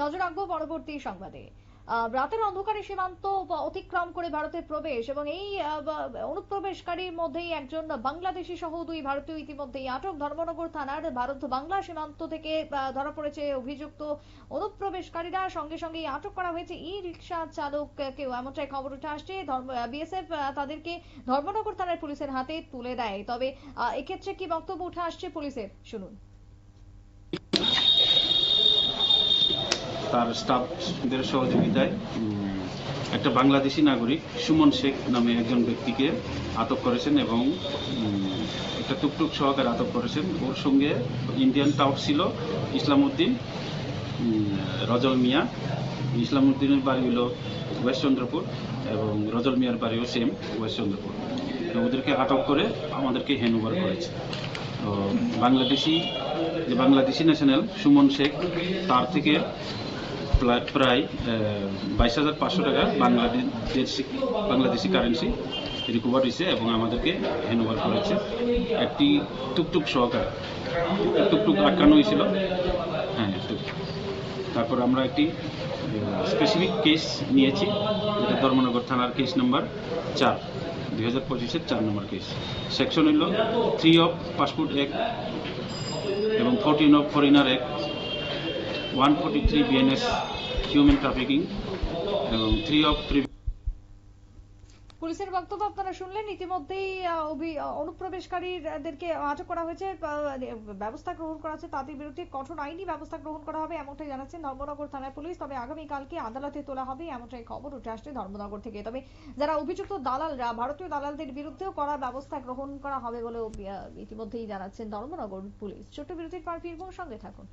নজর রাখব পরবর্তী সংবাদে। রাতের অন্ধকারে সীমান্ত অতিক্রম করে ভারতের প্রবেশ এবং এই অনুপ্রবেশকারীর মধ্যেই একজন বাংলাদেশি সহ দুই ভারতীয় ইতিমধ্যেই আটক। ধর্মনগর থানার ভারত বাংলা সীমান্ত থেকে ধরা পড়েছে অভিযুক্ত অনুপ্রবেশকারীরা। সঙ্গে সঙ্গে আটক করা হয়েছে ই রিক্সা চালক কেউ। এমনটাই খবর উঠে আসছে। বিএসএফ তাদেরকে ধর্মনগর থানার পুলিশের হাতে তুলে দেয়। তবে এক্ষেত্রে কি বক্তব্য উঠে আসছে পুলিশের? শুনুন। তার স্টাফদের সহযোগিতায় একটা বাংলাদেশি নাগরিক সুমন শেখ নামে একজন ব্যক্তিকে আটক করেছেন এবং একটা টুকটুক সহকারে আটক করেছেন। ওর সঙ্গে ইন্ডিয়ান টাউট ছিল ইসলামউদ্দিন রজল মিয়া। ইসলামউদ্দিনের বাড়ি হলো ওয়েস্ট চন্দ্রপুর এবং রজল মিয়ার বাড়িও সেম ওয়েস্ট চন্দ্রপুর। তো ওদেরকে আটক করে আমাদেরকে হ্যান্ডওভার করেছে। তো বাংলাদেশি, যে বাংলাদেশি ন্যাশনাল সুমন শেখ, তার থেকে প্রায়- বাইশ হাজার পাঁচশো টাকা বাংলাদেশি বাংলাদেশি কারেন্সি রিকভার হয়েছে এবং আমাদেরকে হ্যান্ডওভার করেছে। একটি টুকটুক সহকারে, টুকটুক আটকানো হয়েছিল। হ্যাঁ টুকটুক। তারপর আমরা একটি স্পেসিফিক কেস নিয়েছি, যেটা ধর্মনগর থানার কেস নাম্বার চার, দুই হাজার পঁচিশের চার নম্বর কেস সেকশন হইল থ্রি অফ পাসপোর্ট অ্যাক্ট এবং fourteen of foreigner act one forty three BNS এবং থ্রি অফ থ্রি পুলিশের বক্তব্য আপনারা শুনলেন। ইতিমধ্যেই অনুপ্রবেশকারীদেরকে আটক করা হয়েছে। ব্যবস্থা গ্রহণ করা হচ্ছে তাদের বিরুদ্ধে। কঠোর আইনি ব্যবস্থা গ্রহণ করা হবে এমনটাই জানাচ্ছেন ধর্মনগর থানার পুলিশ। তবে আগামীকালকে আদালতে তোলা হবে এমনটাই খবর উঠে আসছে ধর্মনগর থেকে। তবে যারা অভিযুক্ত দালালরা, ভারতীয় দালালদের বিরুদ্ধেও করা ব্যবস্থা গ্রহণ করা হবে বলেও ইতিমধ্যেই জানাচ্ছেন ধর্মনগর পুলিশ। ছোট্ট বিরতির পর ফিরবো, সঙ্গে থাকুন।